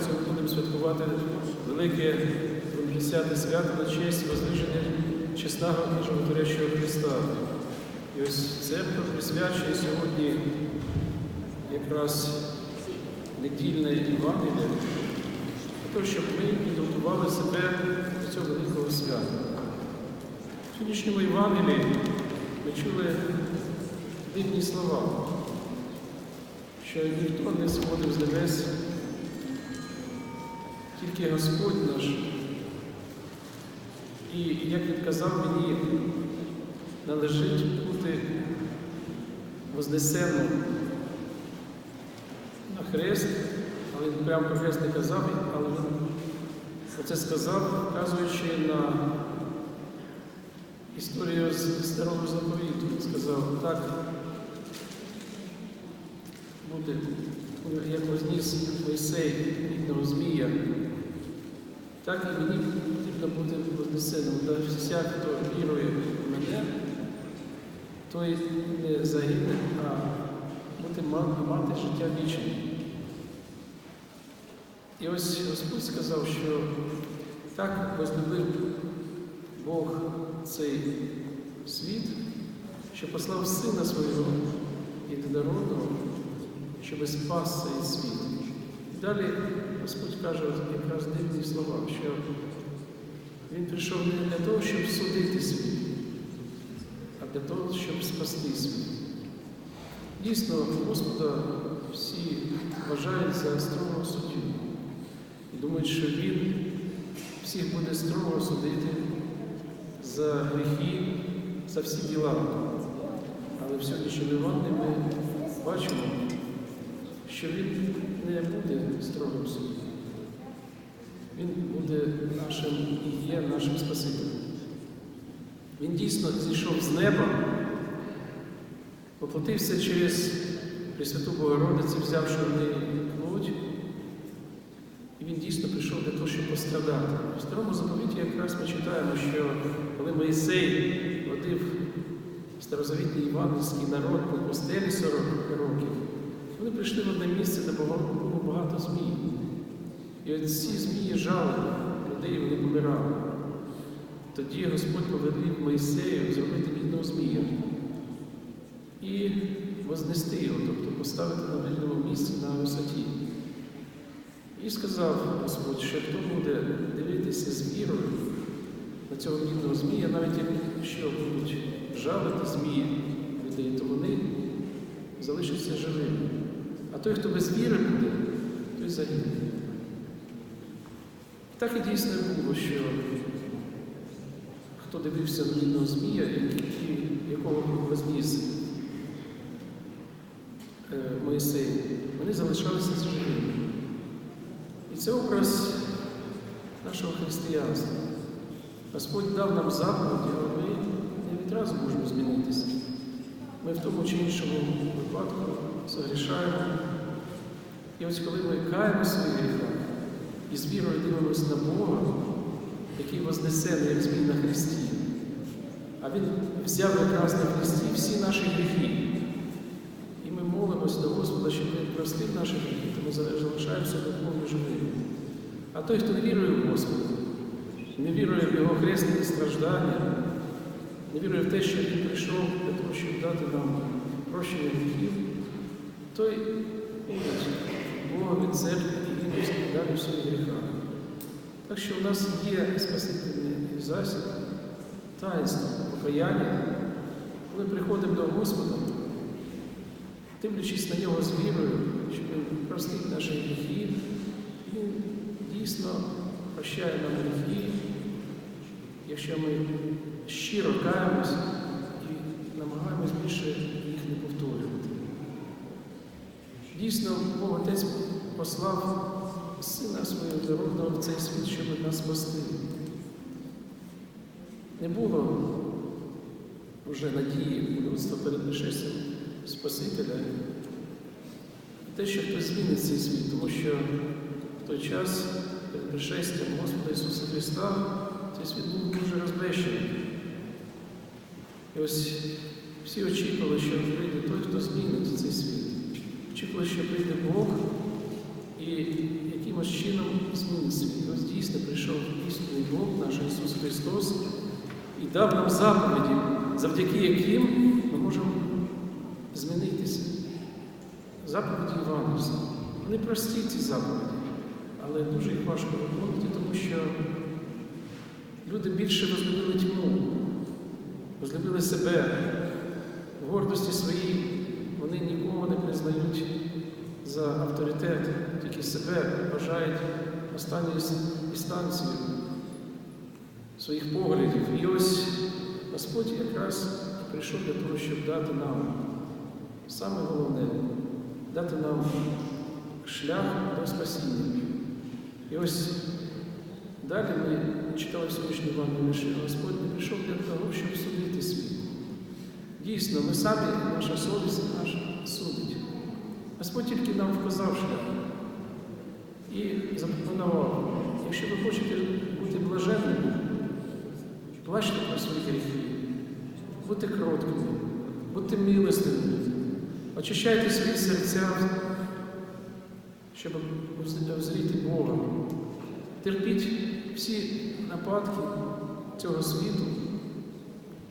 ми будемо святкувати велике 50 свято на честь Воздвиження чесного і животворящого Христа. І ось це присвячує сьогодні якраз недільне Євангеліє, для того, щоб ми підготували себе до цього великого свята. В сьогоднішньому Євангелії ми чули дивні слова, що ніхто не сходив з небес, тільки Господь наш. І як він казав мені, належить бути вознесеним на хрест, але він прямо про хрест не казав, але він оце сказав, вказуючи на історію з старого заповіту. Він сказав, так буде, як возніс Мойсей рідного Змія, так і мені потрібно бути вознесеним. Вся, хто вірує в мене, той не загине, а буде мати життя вічне. І ось Господь сказав, що так возлюбив Бог цей світ, що послав Сина свого єдинородного, щоб спас цей світ. Далі Господь каже якраз дивні слова, що Він прийшов не для того, щоб судити світ, а для того, щоб спасти світ. Дійсно, Господа всі вважають за строгого суддю і думають, що Він всіх буде строго судити за гріхи, за всі діла. Але в сьогоднішньому Івані ми бачимо, що він не буде строгим судом. Він буде нашим і є нашим Спасителем. Він дійсно зійшов з неба, поплатився через Пресвяту Богородицю, взявши в неї плоть, і він дійсно прийшов для того, щоб пострадати. В старому заповіті якраз ми читаємо, що коли Моїсей водив старозавітний євангельський народ на постелі 40 років, вони прийшли в одне місце, де було багато змій. І от ці змії жали людей, вони помирали. Тоді Господь повелів Моїсею зробити бідного змія і вознести його, тобто поставити на вільному місці на висоті. І сказав Господь, що хто буде дивитися з вірою на цього бідного змія, навіть якщо будуть жалити змії людей, то вони залишаться живими. А той, хто без віри буде, той загине. Так і дійсно було, що хто дивився на бідного змія, якого возніс Моїсей, вони залишалися живими. І це образ нашого християнства. Господь дав нам заповіді, але ми не відразу можемо змінитися. Ми в тому чи іншому випадку загрішаємо. І ось коли ми каємо свої гріха і з вірою дивимося на Бога, який вознесений, як змій на Христі, а Він взяв якраз на Христі всі наші гріхи. І ми молимося до Господа, щоб Він простив наші гріхи, тому залишаємося духовно живими. А той, хто вірує в Господа, не вірує в Його хресні страждання, не вірує в те, що Він прийшов для того, щоб дати нам прощення гріхів, той ходить Бога від себе і він в своїх гріхах. Так що в нас є спасительний засіб, таїнство, покаяння, коли приходимо до Господа, дивлячись на нього з вірою, щоб Він простить наші гріхи, Він дійсно прощає нам гріхи, якщо ми щиро каємося і намагаємось більше. Дійсно, Бог Отець послав Сина свого дорогного в цей світ, щоб нас спасти. Не було вже надії людства перед пришестям Спасителя. Те, що хтось змінить цей світ, тому що в той час перед пришестям Господа Ісуса Христа цей світ був дуже розбещений. І ось всі очікували, що прийде той, хто змінить цей світ. Очікували, що прийде Бог і якимось чином змінить світ. Ось дійсно прийшов істинний Бог, наш Ісус Христос, і дав нам заповіді, завдяки яким ми можемо змінитися. Заповіді Івангельства. Вони прості ці заповіді, але дуже їх важко виконувати, тому що люди більше розлюбили тьму, розлюбили себе в гордості своїй, вони нікого не признають за авторитет, тільки себе вважають останньою інстанцією своїх поглядів. І ось Господь якраз прийшов для того, щоб дати нам саме головне дати нам шлях до спасіння. І ось далі ми читали в сьогоднішній Івангелії, що Господь не прийшов для того, щоб судити світ. Дійсно, ми самі, наша совість наша судить. Господь тільки нам вказав шлях і запропонував, якщо ви хочете бути блаженними, плачте про свої гріхи, будьте кроткими, будьте милостивими, очищайте свої серця, щоб взріти Бога. Терпіть всі нападки цього світу,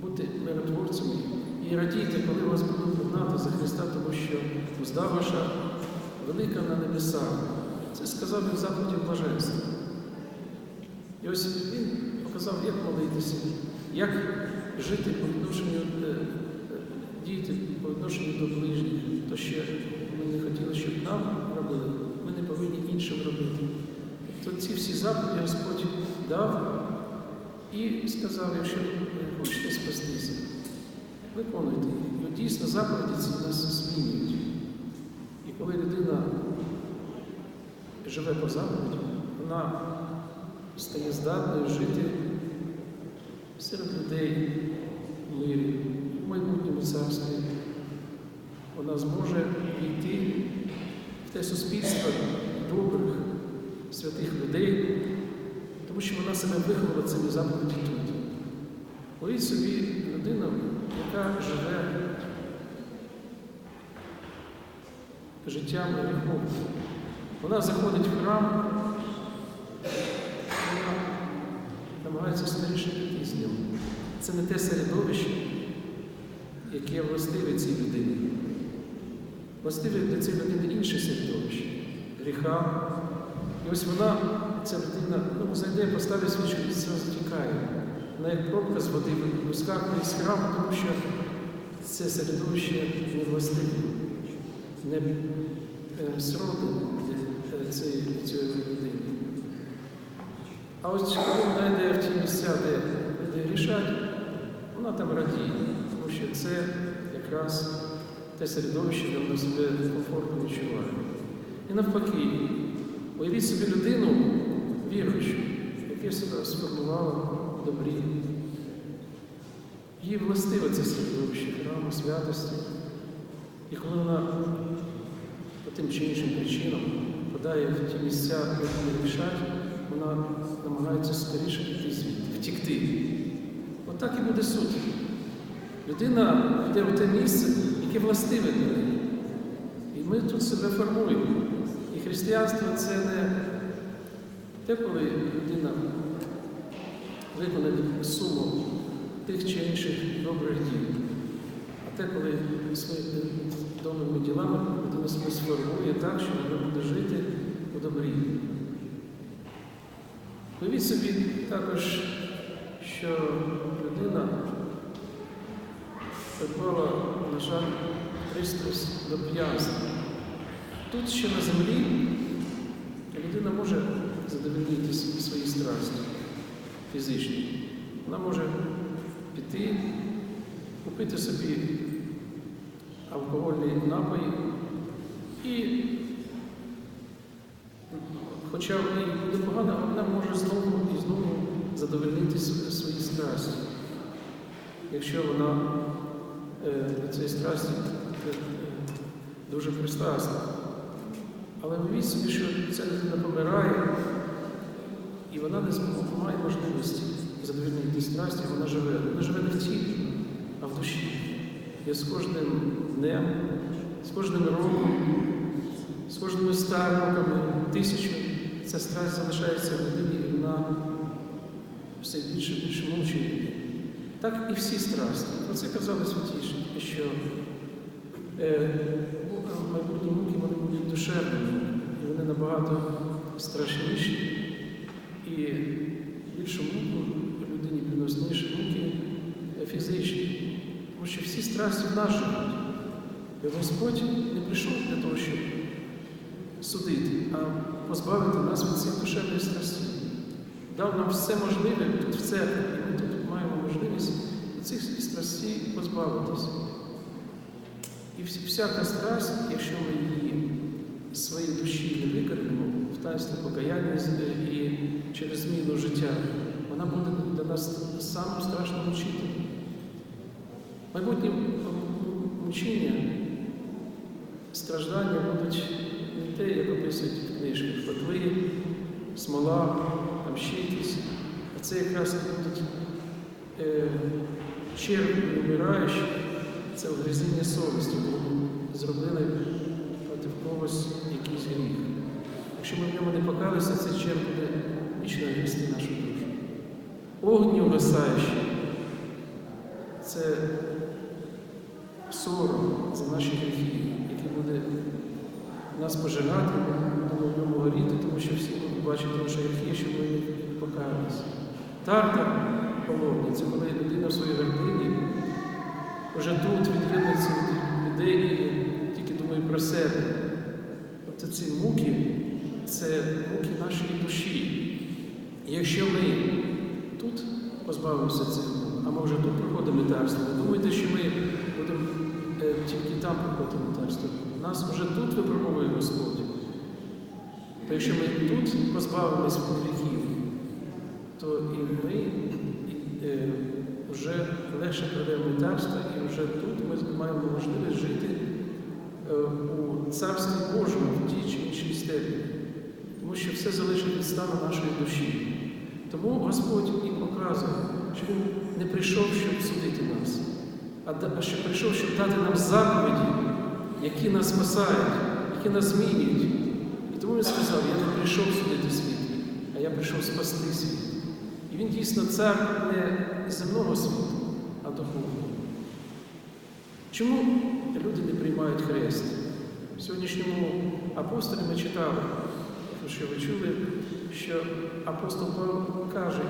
будьте миротворцями і радійте, коли вас будуть гнати за Христа, тому що узда ваша велика на небесах. Це сказав він заповіді блаженства. І ось він показав, як молитися, як жити по відношенню, е, е, діяти по відношенню до ближніх. То ще ми не хотіли, щоб нам робили, ми не повинні іншим робити. То ці всі заповіді Господь дав і сказав, якщо ви хочете спастися, виконуйте їх. Ну, дійсно, заповіді ці нас змінюють. І коли людина живе по заповіді, вона стає здатною жити серед людей в мирі, в майбутньому царстві. Вона зможе війти в те суспільство добрих, святих людей, тому що вона себе виховала цими заповіді тут. Уявіть собі людину, яка живе життям гріхом. Вона заходить в храм, вона намагається скоріше піти з ним. Це не те середовище, яке властиве цій людині. Властиве для цієї людини інше середовище, гріха. І ось вона, ця людина, ну, зайде, поставить свічку і зразу тікає. Вона як пробка з води вискакує з храму, тому що це середовище не властиве, не е, сроди цієї, цієї людини. А ось коли вона йде в ті місця, де люди рішать, вона там радіє, тому що це якраз те середовище, де вона себе комфортно відчуває. І навпаки, уявіть собі людину віруючу, яка себе сформувала добрі. Їй властиве це середовище храму, святості. І коли вона по тим чи іншим причинам впадає в ті місця, де вони рішать, вона намагається скоріше піти звідти, втікти. Отак і буде суд. Людина йде в те місце, яке властиве для неї. І ми тут себе формуємо. І християнство це не те, коли людина виконає суму тих чи інших добрих дій, а те, коли своїми добрими ділами людина себе сформує так, що вона буде жити у добрі. Уявіть собі також, що людина придбала, на жаль, Христос до п'янства. Тут ще на землі людина може задовольнити свої страсті фізичні. Вона може піти, купити собі алкогольні напої і, хоча і непогано, вона може знову і знову задовольнити свої страсті, якщо вона е, до цієї страсті е, дуже пристрасна. Але уявіть собі, що ця людина помирає, і вона не має можливості задовольнити страсті, вона живе. Вона живе не в тілі, а в душі. І з кожним днем з кожним роком, з кожними ста роками, тисячами, ця страсть залишається в людині, і вона все більше і більше мовчить. Так і всі страсті. Про це казали святіші, що е, майбутні муки вони будуть душевними, і вони набагато страшніші. І більшу муку людині приносніше муки е, фізичні. Тому що всі страсті в. І Господь не прийшов для того, щоб судити, а позбавити нас від цих душевних страстей. Дав нам все можливе тут в церкві, і ми тут маємо можливість цих страстей позбавитися. І всяка страсть, якщо ми її з своєї душі не викорінимо в таїнстві покаяння і через зміну життя, вона буде для нас самим страшним учителем. Майбутнє м- мучіння, страждання будуть не те, як описують в книжках, пекли, смола, там якісь, а це якраз будуть е, червні вмираючі, це огризіння совісті, ми зробили проти когось якийсь гріх. Якщо ми в ньому не покалися, цей черв буде вічно грісти нашу душу. Огні угасаючі це сором за наші гріхи, який буде нас пожирати, ми будемо горіти, тому що всі будуть бачити наші гріхи, щоб ми покаялися. Тартар холодний, це коли людина в своїй гордині вже тут від'єднується від людей і тільки думає про себе. Тобто ці муки це муки нашої душі. Якщо ми тут позбавимося цих а ми вже тут проходимо митарство, не думайте, що ми будемо е, тільки там проходити митарство. Нас вже тут випробовує Господь. То якщо ми тут позбавимося гріхів, то і ми е, вже легше пройдемо митарство, і вже тут ми маємо можливість жити е, у Царстві Божому в тій чи іншій степені. Тому що все залежить від стану нашої душі. Тому Господь і показує, що Він не прийшов, щоб судити нас, а а що прийшов, щоб дати нам заповіді, які нас спасають, які нас змінюють. І тому він сказав, я не прийшов судити світ, а я прийшов спасти світ. І він дійсно цар не земного світу, а духовного. Чому люди не приймають хрест? В сьогоднішньому апостолі ми читали, що ви чули, що апостол Павло каже,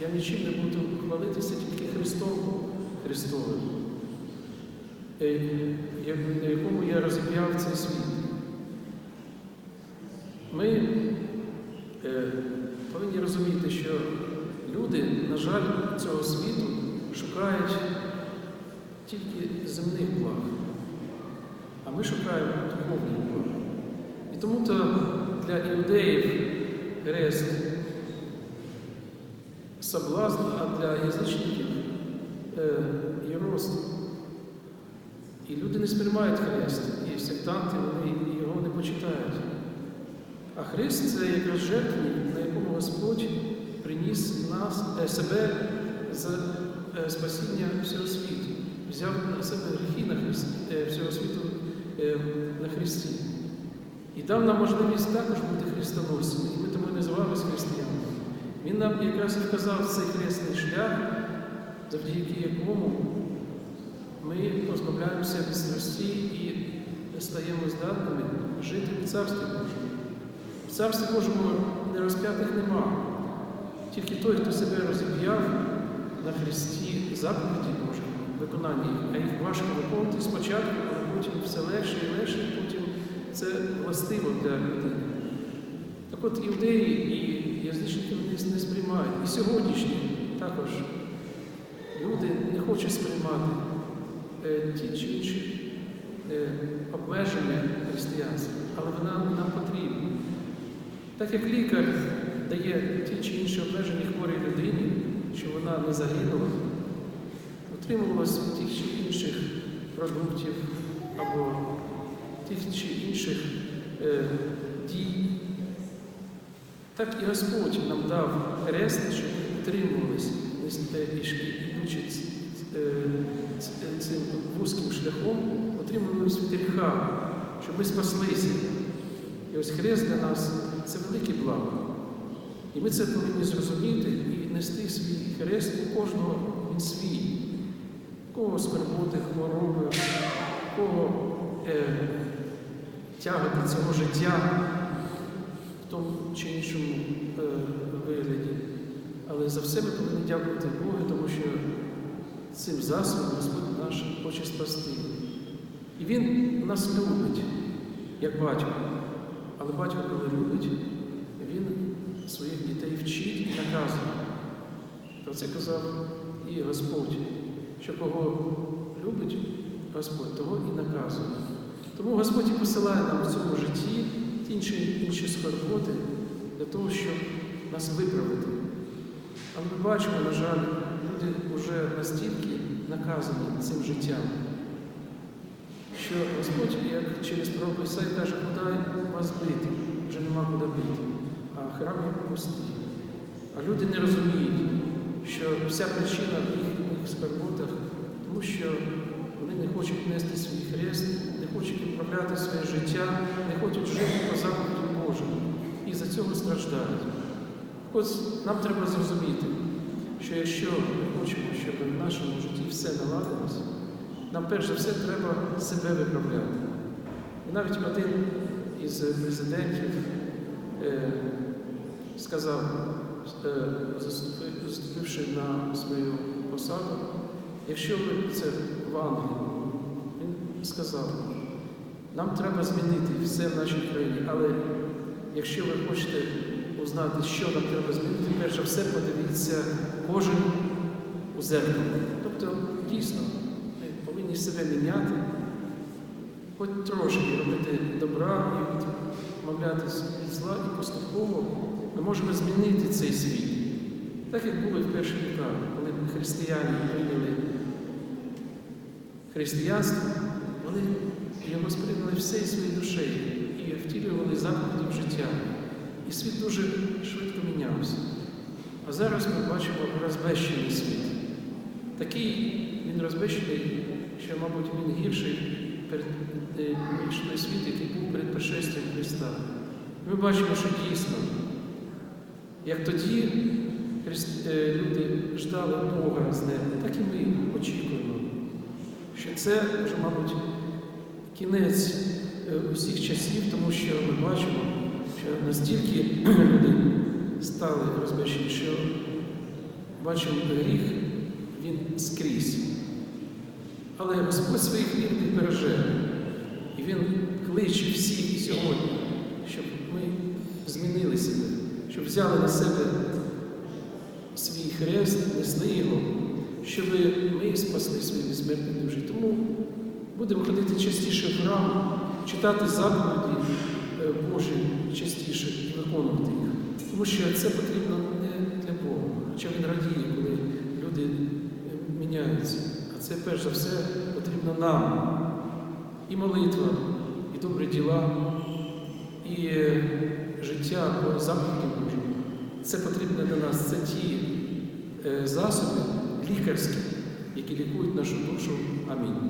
я нічим не буду хвалитися тільки Христом Христовим, е, на якому я розіп'яв цей світ. Ми е, повинні розуміти, що люди, на жаль, цього світу шукають тільки земних благ, а ми шукаємо духовних благ. І тому то для іудеїв хрест соблазн, а для язичників е, єрост. І люди не сприймають хрест, і сектанти вони його не почитають. А хрест це якраз жертвник, на якому Господь приніс нас, е, себе за е, спасіння всього світу, взяв на себе гріхи на Христі, е, всього світу на Христі. І дав нам можливість також бути хрестоносцями, і ми називалися християнами. Він нам якраз і вказав цей хресний шлях, завдяки якому ми позбавляємося від страсті і стаємо здатними жити в Царстві Божому. В Царстві Божому нерозп'ятих нема. Тільки той, хто себе розіп'яв на Христі заповіді Божі, виконання їх, а їх важко виконувати спочатку, а потім все легше і легше, потім це властиво для людини. Так от іудеї і язичники вони не сприймають. І сьогоднішні також люди не хочуть сприймати е, ті чи інші е, обмеження християнства, але вона нам потрібна. Так як лікар дає ті чи інші обмеження хворій людині, щоб вона не загинула, утримувалася тих чи інших продуктів або тих чи інших е, дій, так і Господь нам дав хрест, щоб ми утримувалися, ідучи е, ц- цим вузьким шляхом утримувались від гріха, щоб ми спаслися. І ось хрест для нас це велике благо. І ми це повинні зрозуміти і нести свій хрест у кожного він свій. Кого скорботи, хвороби, у кого е, тяга цього життя в тому чи іншому е, вигляді. Але за все ми повинні дякувати Богу, тому що цим засобом Господь наш хоче спасти. І Він нас любить, як батько. Але батько, коли любить, він своїх дітей вчить і наказує. Про це казав і Господь, що кого любить Господь, того і наказує. Тому Господь і посилає нам в цьому житті ті інші, інші скорботи для того, щоб нас виправити. Але ми бачимо, на жаль, люди вже настільки наказані цим життям, що Господь, як через пророка Ісаї каже, куди вас бити, вже нема куди бити, а храм як пустий. А люди не розуміють, що вся причина в їхніх скарботах, тому що вони не хочуть нести свій хрест, не хочуть відправляти своє життя, не хочуть жити по заповіді Божому. І за цього страждають. Ось нам треба зрозуміти, що якщо ми хочемо, щоб в нашому житті все наладилось, нам перш за все треба себе виправляти. І навіть один із президентів е, сказав, е, заступивши на свою посаду, якщо ви це в він сказав, нам треба змінити все в нашій країні, але якщо ви хочете узнати, що нам треба змінити, перш за все подивіться кожен у зеркало. Тобто, дійсно, ми повинні себе міняти, хоч трошки робити добра і відмовлятися від зла, і поступово ми можемо змінити цей світ. Так як було в перші віка, коли християни прийняли християнство, вони його сприйняли всією своєю душею і втілювали в життя. І світ дуже швидко мінявся. А зараз ми бачимо розбещений світ. Такий він розбещений, що, мабуть, він гірший перед, е, той світ, який був перед пришестям Христа. Ми бачимо, що дійсно, як тоді е, люди ждали Бога з неба, так і ми очікуємо, що це вже, мабуть, кінець е, усіх часів, тому що ми бачимо, що настільки люди стали розбещені, що бачимо гріх, він скрізь. Але Господь своїх вірних береже. І Він кличе всіх сьогодні, щоб ми змінили себе, щоб взяли на себе свій хрест, несли його, щоб ми спасли свої безсмертні душі. Тому будемо ходити частіше в храм, читати заповіді е, Божі частіше і виконувати їх. Тому що це потрібно не для Бога, хоча він радіє, коли люди е, міняються. А це перш за все потрібно нам. І молитва, і добрі діла, і е, життя по заповіді Божому. Це потрібно для нас. Це ті засоби лікарські, які лікують нашу душу. Амінь.